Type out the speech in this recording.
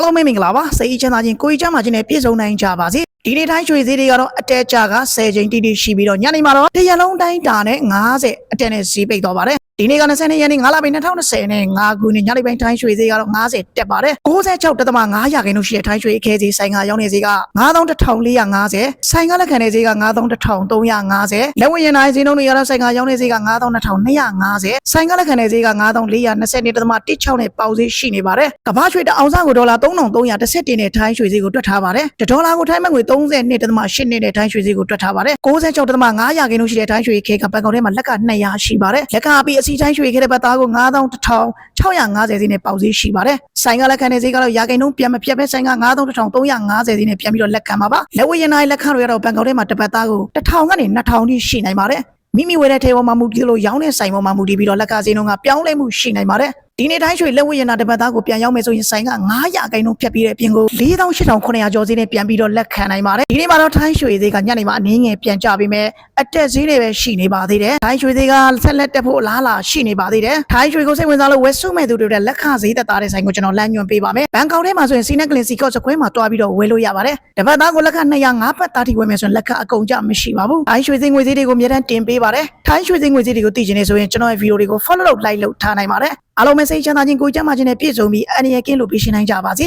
အားလုံးပဲမင်္ဂလာပါစိတ်အချမ်းသာခြင်းကိုယ်ချမ်းသာခြင်းနဲ့ပြည့်စုံနိုင်ကြပါစေဒီနေ့တိုင်းရွှေဈေးတွေကတော့အတက်ကြက10ချိန်တိတိရှိပြီးတော့ညနေမှာတော့တရလုံးတိုင်းတာနဲ့90အတက်နဲ့ဈေးပိတ်သွားပါတယ် ဒီနေ့က20ရက်နေ့9လပိုင်း2020နဲ့9ခုနှစ်ညနေပိုင်းတိုင်းရွှေဈေးကတော့90တက်ပါတယ်96.5ရာခိုင်နှုန်းရှိတဲ့တိုင်းရွှေအခဲဈေးဆိုင်ကရောင်းနေဈေးက9150ဆိုင်ကလက်ခံတဲ့ဈေးက9350လက်ဝယ်ရင်တိုင်းဈေးနှုန်းတွေကတော့ဆိုင်ကရောင်းနေဈေးက9250ဆိုင်ကလက်ခံတဲ့ဈေးက9420.16နဲ့ပေါက်ဈေးရှိနေပါတယ်ကမ္ဘာရွှေတအောင်စကိုဒေါ်လာ3311နဲ့ထိုင်းရွှေဈေးကိုတွက်ထားပါတယ်တဒေါ်လာကိုထိုင်းမငွေ32.8နဲ့ထိုင်းရွှေဈေးကိုတွက်ထားပါတယ်96.5ရာခိုင်နှုန်းရှိတဲ့ထိုင်းရွှေခဲကဘန်ကောင်ထဲမှာလက်က200ရှိပါတယ်လက်ကပြီးအစီတိုင်းရွှေခဲတဲ့ဘတ်သားကို9150ဈေးနဲ့ပေါက်ဈေးရှိပါတယ်ဆိုင်ကလက်ခံတဲ့ဈေးကတော့ရာခိုင်နှုန်းပြန်မပြတ်ပဲဆိုင်က9350ဈေးနဲ့ပြန်ပြီးတော့လက်ခံပါပါလက်ဝယ်ရင်တိုင်းလက်ခံတွေကတော့ဘန်ကောင်ထဲမှာတစ်ပတ်သားကို1000ကနေ2000ထိရှိနိုင်ပါတယ်မိမိဝယ်တဲ့ထဲပေါ်မှာမူတည်လို့ရောင်းတဲ့ဆိုင်ပေါ်မှာမူတည်ပြီးတော့လက်ကဈေးနှုန်းကပြောင်းလဲမှုရှိနိုင်ပါတယ် ဒီနေ့တိုင်းရွှေလက်ဝယ်ရနာတစ်ပတ်သားကိုပြန်ရောက်မယ်ဆိုရင်ဆိုင်က900ခိုင်နှုန်းဖြတ်ပြီးတဲ့အပြင်ကို48,900ကျော်ဈေးနဲ့ပြန်ပြီးတော့လက်ခံနိုင်ပါတယ်ဒီနေ့မှာတော့ထိုင်းရွှေဈေးကညနေမှာအနည်းငယ်ပြန်ကျပေးမယ်အတက်ဈေးတွေပဲရှိနေပါသေးတယ်ထိုင်းရွှေဈေးကဆက်လက်တက်ဖို့အလားအလာရှိနေပါသေးတယ်ထိုင်းရွှေကိုစိတ်ဝင်စားလို့ဝယ်စုမဲ့သူတွေတဲ့လက်ခဈေးသက်သားတဲ့ဆိုင်ကိုကျွန်တော်လမ်းညွှန်ပေးပါမယ်ဘန်ကောက်ထဲမှာဆိုရင်စီနက်ကလင်စီကော့စကွဲမှာတွားပြီးတော့ဝယ်လို့ရပါတယ်တစ်ပတ်သားကိုလက်ခ205ပတ်သားထိဝယ်မယ်ဆိုရင်လက်ခအကုန်ကြမရှိပါဘူးထိုင်းရွှေဈေးငွေဈေးတွေကိုအများတန်းတင်ပေးပါတယ် ထိုင်းရွှေဈေးငွေဈေးတွေကိုသိချင်နေဆိုရင်ကျွန်တော်ရဲ့ဗီဒီယိုတွေကို follow လုပ် like လုပ်ထားနိုင်ပါတယ်အားလုံးပဲစိတ်ချမ်းသာခြင်းကိုယ်ကျန်းမာခြင်းနဲ့ပြည့်စုံပြီးအနေရကင်းလို့ပြရှင်းနိုင်ကြပါစေ